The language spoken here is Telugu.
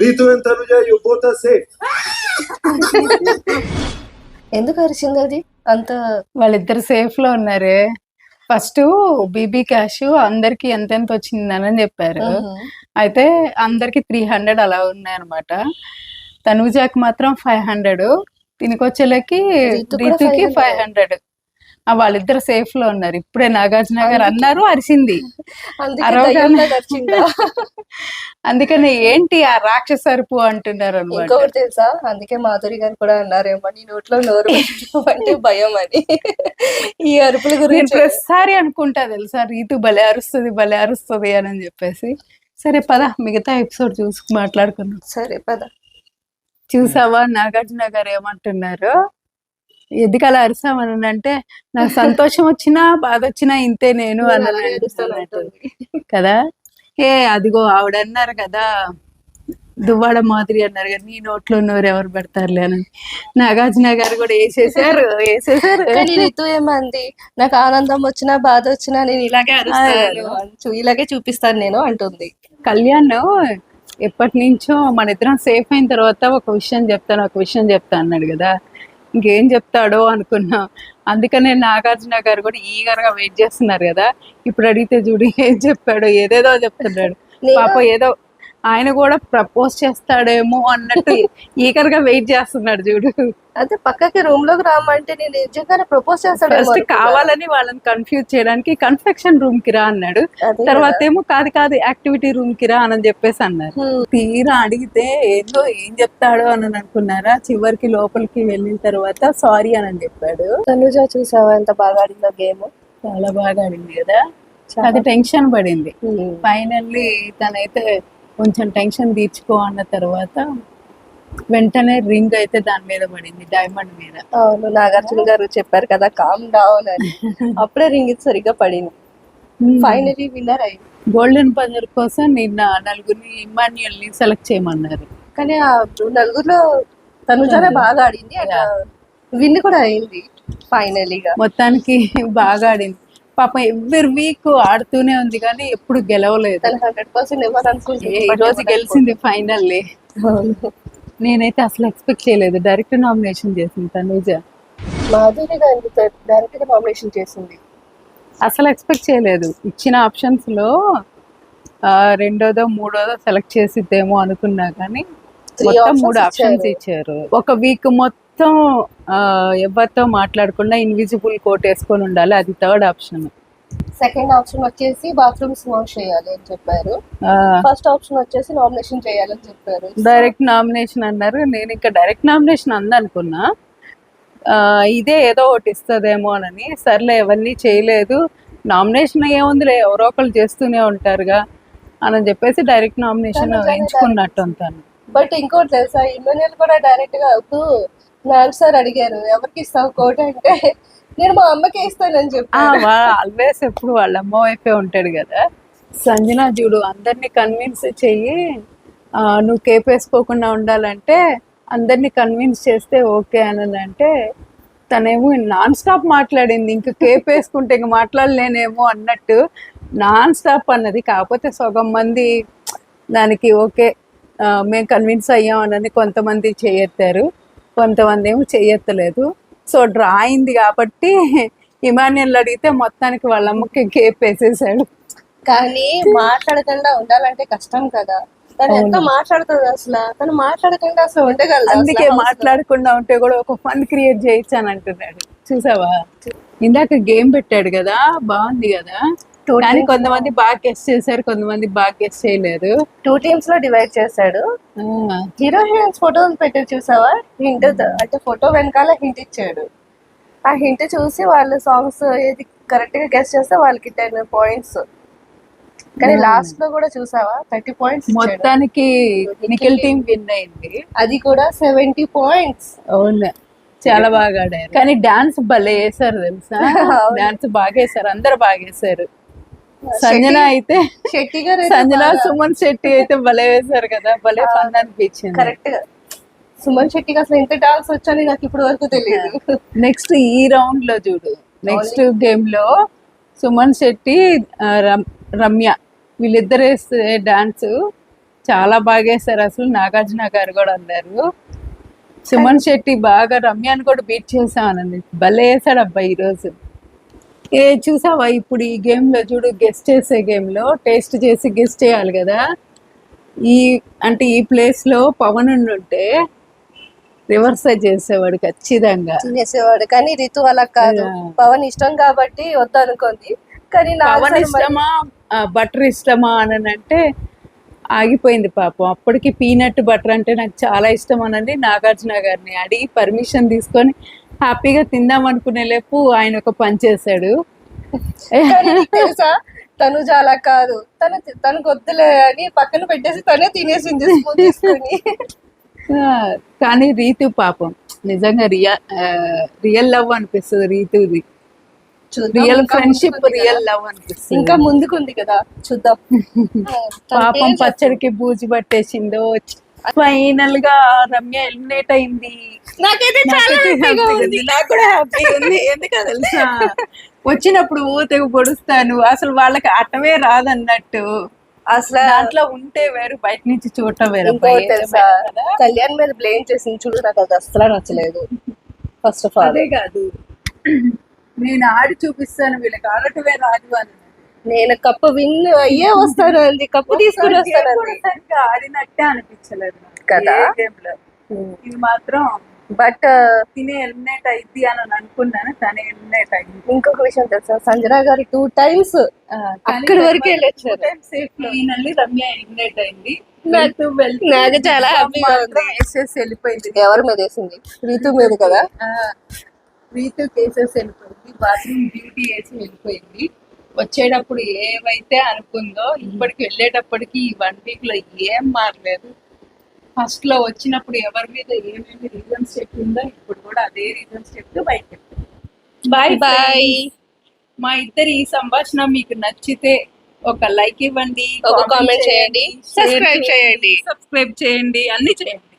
Ritu and Tanuja, you both are safe. ఎందుకు అరిచింది అది? అంత వాళ్ళిద్దరు సేఫ్లో ఉన్నారే. ఫస్ట్ బీబీ క్యాష్ అందరికి ఎంతెంత వచ్చిందని చెప్పారు. అయితే అందరికి త్రీ హండ్రెడ్ అలా ఉన్నాయన్నమాట. తనుజాకి మాత్రం ఫైవ్ హండ్రెడ్ దీనికి వచ్చేలకి రీతు కూడా రీతుకి 500. ఫైవ్ హండ్రెడ్ వాళ్ళిద్దరు సేఫ్లో ఉన్నారు. ఇప్పుడే నాగార్జున గారు అన్నారు అరిసింది? అందుకని ఏంటి ఆ రాక్షస అరుపు అంటున్నారు అనమాట ఇంకొకటి తెలుసా? అందుకే మాధురి గారు కూడా అన్నారేమో నీ నోట్లో నోరు అంటే భయం అని. ఈ అరుపుల గురించి ప్రతిసారి అనుకుంటా తెలుసా రీతు భలే అరుస్తుంది భలే అరుస్తుంది అని చెప్పేసి. సరే పద మిగతా ఎపిసోడ్ చూసి మాట్లాడుకుందాం. సరే పద. చూసావా నాగార్జున గారు ఏమంటున్నారు? ఎందుకు అలా అరిసామని అంటే నాకు సంతోషం వచ్చినా బాధ వచ్చినా ఇంతే నేను. కదా? ఏ అదిగో ఆవిడ అన్నారు కదా దువ్వాడ మాదిరి అన్నారు కదా నీ నోట్లో నోరు ఎవరు పెడతారులే అని. నాగార్జున గారు కూడా వేసేసారు వేసేసారు. రితు ఏమంది? నాకు ఆనందం వచ్చినా బాధ వచ్చినా నేను ఇలాగే అరుస్తాను ఇలాగే చూపిస్తాను నేను అంటుంది. కళ్యాణ్ ఎప్పటి నుంచో మన ఇద్దరం సేఫ్ అయిన తర్వాత ఒక విషయం చెప్తాను ఒక విషయం చెప్తా అన్నాడు కదా. ఇంకేం చెప్తాడో అనుకున్నా. అందుకనే నాగార్జున గారు కూడా ఈగర్గా వెయిట్ చేస్తున్నారు కదా. ఇప్పుడు అడిగితే చూడు ఏం చెప్పాడు ఏదేదో చెప్తున్నాడు. నేను- పాప ఏదో ఆయన కూడా ప్రపోజ్ చేస్తాడేమో అన్నట్టు ఈగర్గా వెయిట్ చేస్తున్నాడు చూడు. అదే పక్కకి రూమ్లోకి రామంటే నేను నిజంగానే ప్రపోజ్ చేస్తాడు ఫస్ట్ కావాలని వాళ్ళని కన్ఫ్యూజ్ చేయడానికి కన్ఫెక్షన్ రూమ్కి రా అన్నాడు. తర్వాత ఏమో కాదు కాదు యాక్టివిటీ రూమ్కి రా అని చెప్పేసి అన్నారు. తీరా అడిగితే ఏందో ఏం చెప్తాడో అని అనుకున్నారా? చివరికి లోపలికి వెళ్ళిన తర్వాత సారీ అని చెప్పాడు. తనుజ చూసావా ఎంత బాగా ఆడిందో గేమ్? చాలా బాగా అడిగింది కదా. అది టెన్షన్ పడింది. ఫైనల్లీ తనైతే కొంచెం టెన్షన్ తీర్చుకో అన్న తర్వాత వెంటనే రింగ్ అయితే దాని మీద పడింది డైమండ్ మీద. అవును నాగార్జున గారు చెప్పారు కదా కామ్ డౌన్ అని. అప్పుడే రింగ్ సరిగ్గా పడింది. ఫైనలీ విన్నర్ అయింది గోల్డెన్ పంజర్ కోసం నిన్న నలుగురిని ఇమాన్యుయల్ని సెలెక్ట్ చేయమన్నారు. కానీ ఆ నలుగురిలో తనుజానే బాగా ఆడింది విన్ కూడా అయింది ఫైనలీగా మొత్తానికి బాగా ఆడింది. పాపం ఎవ్రీ వీక్ ఆడుతూనే ఉంది కానీ ఎప్పుడు గెలవలేదు. హండ్రెడ్ పర్సెంట్ ఎవరు ఏ- ఈ రోజు గెలిచింది ఫైనల్లీ నేనైతే అసలు ఎక్స్పెక్ట్ చేయలేదు. డైరెక్ట్ నామినేషన్ చేసింది తనూజ. మాధురి గారికి డైరెక్ట్గా నామినేషన్ చేసింది. అసలు ఎక్స్పెక్ట్ చేయలేదు. ఇచ్చిన ఆప్షన్స్లో రెండోదో మూడోదో సెలెక్ట్ చేసిద్దేమో అనుకున్నా కానీ మొత్తం మూడు ఆప్షన్స్. ఇచ్చారు. ఒక వీక్ మొత్తం ఆ, ఎవరితో మాట్లాడకుండా ఇన్విజిబుల్ కోట్ వేసుకొని ఉండాలి. అది థర్డ్ ఆప్షన్ సెకండ్ ఆప్షన్ వచ్చేసి బాత్రూమ్స్ వాష్ చేయాలి అని చెప్పారు. ఫస్ట్ ఆప్షన్ వచ్చేసి నామినేషన్ చేయాలని చెప్పారు. డైరెక్ట్ నామినేషన్ అన్నారు. నేను ఇంకా డైరెక్ట్ నామినేషన్ అందనుకున్నా. ఇదే ఏదో ఒకటి ఇస్తుందేమో అని. సర్లే ఎవరిని చేయలేదు. నామినేషన్ ఏముందిలే ఎవరో ఒకళ్ళు చేస్తూనే ఉంటారుగా అని చెప్పేసి డైరెక్ట్ నామినేషన్ ఎంచుకున్నట్టు అంతాను బట్ ఇంకోటి తెలుసా ఇమ్మనియల్ కూడా డైరెక్ట్గా ఇప్పుడు నాగ్ సార్ అడిగారు ఎవరికి ఇస్తావు కోట్ అంటే? నేను మా అమ్మకి ఇస్తానని చెప్పాను ఆల్వేస్ ఎప్పుడు వాళ్ళ అమ్మ వైపే ఉంటాడు కదా. సంజన చూడు అందరినీ కన్విన్స్ చెయ్యి. నువ్వు కేప్ వేసుకోకుండా ఉండాలంటే అందరినీ కన్విన్స్ చేస్తే ఓకే అని అంటే తనేమో నాన్ స్టాప్ మాట్లాడింది ఇంక కేప్ వేసుకుంటే ఇంక మాట్లాడలేనేమో అన్నట్టు నాన్ స్టాప్ అన్నది. కాకపోతే సగం మంది దానికి ఓకే మేము కన్విన్స్ అయ్యాం అని కొంతమంది చేయెత్తారు కొంతమంది ఏమో చేయెత్తలేదు సో డ్రా అయింది కాబట్టి ఇమాన్యుల్ అడిగితే మొత్తానికి వాళ్ళ అమ్మకి కేప్ వేసేసాడు కానీ మాట్లాడకుండా ఉండాలంటే కష్టం కదా. తను ఎంత మాట్లాడుతుంది అసలు? తను మాట్లాడకుండా అసలు ఉండగలదు? అందుకే మాట్లాడకుండా ఉంటే కూడా ఒక ఫన్ క్రియేట్ చేయొచ్చు అని అంటున్నాడు. చూసావా? ఇందాక గేమ్ పెట్టాడు కదా? బాగుంది కదా? కానీ కొంతమంది బాగా గెస్ట్ చేశారు కొంతమంది బాగా గెస్ట్ చేయలేదు. టూ టీమ్స్లో డివైడ్ చేశాడు. హీరో హీరోయిన్స్ ఫోటోలు పెట్టి చూసావా? హింట్ అంటే ఫోటో వెనకాల హింట్ ఇచ్చాడు. ఆ హింట్ చూసి వాళ్ళు సాంగ్స్ ఏది కరెక్ట్గా గెస్ట్ చేస్తే వాళ్ళకి టెన్ పాయింట్స్ కానీ లాస్ట్లో కూడా చూసావా? థర్టీ పాయింట్స్ మొత్తానికి నిఖిల్ టీం విన్ అయింది. అది కూడా సెవెంటీ పాయింట్స్ అవును. చాలా బాగా ఆడారు. కానీ డాన్స్ భలే వేశారు తెలుసా. డాన్స్ బాగా వేశారు అందరు బాగా వేశారు సంజన అయితే శెట్టి గారు సంజన సుమన్ శెట్టి అయితే భలే వేశారు కదా భలే ఫన్ అనిపించింది. కరెక్ట్గా. సుమన్ శెట్టికి అసలు ఎంత డాన్స్ వచ్చని నాకు ఇప్పుడు వరకు తెలియదు. నెక్స్ట్ ఈ రౌండ్లో చూడు. నెక్స్ట్ గేమ్లో సుమన్ శెట్టి రమ్య వీళ్ళిద్దరు వేసే డాన్స్ చాలా బాగా వేశారు అసలు. నాగార్జున గారు కూడా అన్నారు. సుమన్ శెట్టి బాగా రమ్యాన్ని కూడా బీట్ చేసామనండి భలే వేసాడు అబ్బాయి ఈరోజు ఏ చూసావా? ఇప్పుడు ఈ గేమ్లో చూడు గెస్ట్ చేసే గేమ్లో టేస్ట్ చేసి గెస్ట్ చేయాలి కదా. ఈ అంటే ఈ ప్లేస్లో పవన్ ఉంటే రివర్స్ చేసేవాడు ఖచ్చితంగా. తినేసేవాడు కానీ రితు అలా కాదు. పవన్ ఇష్టం కాబట్టి వద్దనుకుంది. కానీ పవన్ ఇష్టమా? బటర్ ఇష్టమా అని అంటే ఆగిపోయింది పాపం. అప్పటికి పీనట్ బటర్ అంటే నాకు చాలా ఇష్టం అనండి. నాగార్జున గారిని అడిగి పర్మిషన్ తీసుకొని హ్యాపీగా తిందాం అనుకునే లేపు ఆయన ఒక పని చేశాడు. తెలుసా? తనుజ అలా కాదు. తను తనకు వద్దులే అని పక్కన పెట్టేసి తనే తినేసింది కానీ రీతు పాపం. నిజంగా రియా రియల్ లవ్ అనిపిస్తుంది రీతుది. Real friendship real. లవ్ అనిపిస్తుంది. ఇంకా ముందుకుంది కదా. చూద్దాం. తన పాపం. పచ్చడికి బూజు పట్టేసిందో ఫైనల్గా రమ్య ఎలిమినేట్ అయింది. నాకైతే చాలా హ్యాపీగా ఉంది. నాకు కూడా హ్యాపీగా ఉంది. ఎందుకో తెలుసా? వచ్చినప్పుడు తెగ పొడుస్తాను. అసలు వాళ్ళకి అట్టమే రాదన్నట్టు. అసలు దాంట్లో ఉంటే వేరు బయట నుంచి చూడటం వేరు. తెలుసా? కళ్యాణ్ మీద బ్లేమ్ చేసింది చూడు నాకు అది అసలు నచ్చలేదు. ఫస్ట్ ఆఫ్ ఆల్ అదే కాదు. నేను ఆడి చూపిస్తాను వీళ్ళకి ఆడటమే రాదు అని. నేను కప్పు విన్ అయ్యే వస్తాను అంది కప్పు తీసుకుని ఒక్కసారి game వస్తాను కూడా సరిగ్గా ఆడినట్టే అనిపించలేదు. కదా? ఇది మాత్రం బట్ తినే ఎలిమినేట్ అయింది అని అనుకున్నాను తనే ఎలిమినేట్ అయింది. ఇంకొక విషయం తెలుసా? సంజన గారు టూ టైమ్స్ అక్కడి వరకు వెళ్ళొచ్చారు ఫైనల్లీ రమ్య ఎలిమినేట్ అయింది. నాకు- నాకు చాలా హ్యాపీగా ఉంది. వెళ్ళిపోయింది. ఎవరి మీద వేసింది? రీతు మీద కదా? రీతు కేసెస్ వెళ్ళిపోయింది బాత్రూమ్ డ్యూటీ వేసి వెళ్ళిపోయింది. వచ్చేటప్పుడు ఏవైతే అనుకుందో ఇప్పటికి వెళ్ళేటప్పటికి ఈ వన్ వీక్లో ఏం మారలేదు. ఫస్ట్లో వచ్చినప్పుడు ఎవరి మీద ఏమేమి రీజన్స్ చెప్పిందో ఇప్పుడు కూడా అదే రీజన్స్ చెప్తూ బయట బాయ్ బాయ్ మా ఇద్దరి ఈ సంభాషణ మీకు నచ్చితే ఒక లైక్ ఇవ్వండి ఒక comment చేయండి, subscribe చేయండి. సబ్స్క్రైబ్ చేయండి అన్ని చేయండి.